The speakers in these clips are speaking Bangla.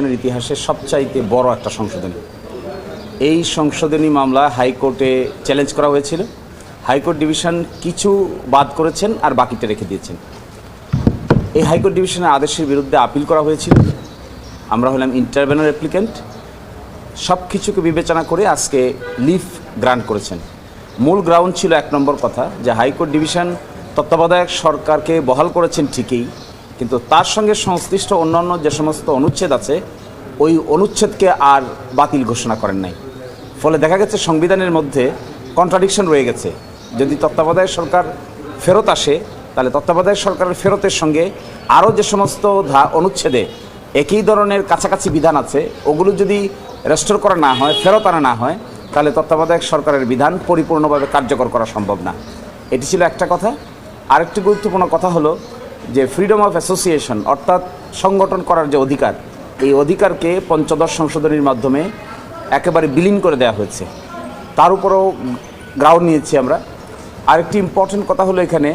সংশোধনের ইতিহাসে সবচাইতে বড় একটা সংশোধনী। এই সংশোধনী মামলা হাইকোর্টে চ্যালেঞ্জ করা হয়েছিল। হাইকোর্ট ডিভিশন কিছু বাদ করেছেন আর বাকিটা রেখে দিয়েছেন। এই হাইকোর্ট ডিভিশনের আদেশের বিরুদ্ধে আপিল করা হয়েছিল। আমরা হলাম ইন্টারভেনার অ্যাপ্লিক্যান্ট। সব কিছুকে বিবেচনা করে আজকে লিফ গ্রান্ট করেছেন। মূল গ্রাউন্ড ছিল এক নম্বর কথা যে হাইকোর্ট ডিভিশন তত্ত্বাবধায়ক সরকারকে বহাল করেছেন ঠিকই কিন্তু তার সঙ্গে সংশ্লিষ্ট অন্যান্য যে সমস্ত অনুচ্ছেদ আছে, ওই অনুচ্ছেদকে আর বাতিল ঘোষণা করেন নাই। ফলে দেখা গেছে সংবিধানের মধ্যে কন্ট্রাডিকশন রয়ে গেছে। যদি তত্ত্বাবধায়ক সরকার ফেরত আসে, তাহলে তত্ত্বাবধায়ক সরকারের ফেরতের সঙ্গে আরও যে সমস্ত ধা, অনুচ্ছেদে একই ধরনের কাছাকাছি বিধান আছে, ওগুলো যদি রেস্টোর করা না হয়, ফেরত আনা না হয়, তাহলে তত্ত্বাবধায়ক সরকারের বিধান পরিপূর্ণভাবে কার্যকর করা সম্ভব না। এটি ছিল একটা কথা। আরেকটি গুরুত্বপূর্ণ কথা হলো যে ফ্রিডম অফ অ্যাসোসিয়েশন অর্থাৎ সংগঠন করার যে অধিকার, এই অধিকারকে পঞ্চদশ সংশোধনীর মাধ্যমে একেবারে বিলীন করে দেওয়া হয়েছে। তার উপরও গ্রাউন্ড নিয়েছি আমরা। আরেকটি ইম্পর্টেন্ট কথা হলো এখানে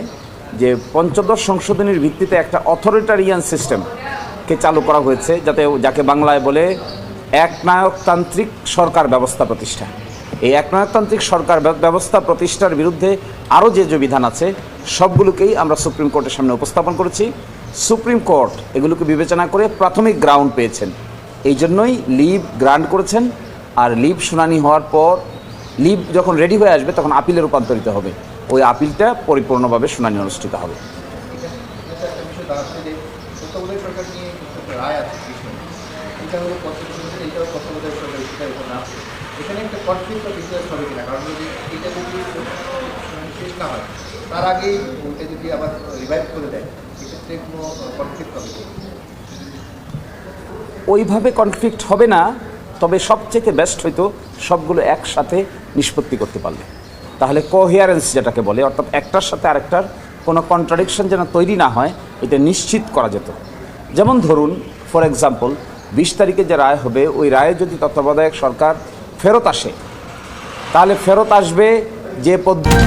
যে পঞ্চদশ সংশোধনীর ভিত্তিতে একটা অথরিটারিয়ান সিস্টেমকে চালু করা হয়েছে, যাতে যাকে বাংলায় বলে একনায়কতান্ত্রিক সরকার ব্যবস্থা প্রতিষ্ঠা। এই একনায়কতান্ত্রিক সরকার ব্যবস্থা প্রতিষ্ঠার বিরুদ্ধে আরও যে যে বিধান আছে, সবগুলোকেই আমরা সুপ্রিম কোর্টের সামনে উপস্থাপন করেছি। সুপ্রিম কোর্ট এগুলোকে বিবেচনা করে প্রাথমিক গ্রাউন্ড পেয়েছেন। এই জন্যই লিভ গ্রান্ট করেছেন আর লিভ শুনানি হওয়ার পর লিভ যখন রেডি হয়ে আসবে তখন আপিলে রূপান্তরিত হবে। ওই আপিলটা পরিপূর্ণভাবে শুনানি অনুষ্ঠিত হবে। কারণ শেষ না হয়। তার আগেই ওইটা যদি আবার রিভাইভ করে দেয় সেক্ষেত্রে কোনো কনফ্লিক্ট হবে ওইভাবে কনফ্লিক্ট হবে না, তবে সবচেয়ে বেস্ট হইতো সবগুলো একসাথে নিষ্পত্তি করতে পারলে। তাহলে কোহিয়ারেন্স যেটাকে বলে, অর্থাৎ একটার সাথে আরেকটার কোনো কন্ট্রাডিকশন যেন তৈরি না হয়, এটা নিশ্চিত করা যেত। যেমন ধরুন ফর এক্সাম্পল বিশ তারিখে যে রায় হবে, ওই রায়ে যদি তত্ত্বাবধায়ক সরকার ফেরত আসে, তাহলে ফেরত আসবে যে পদ্ধতি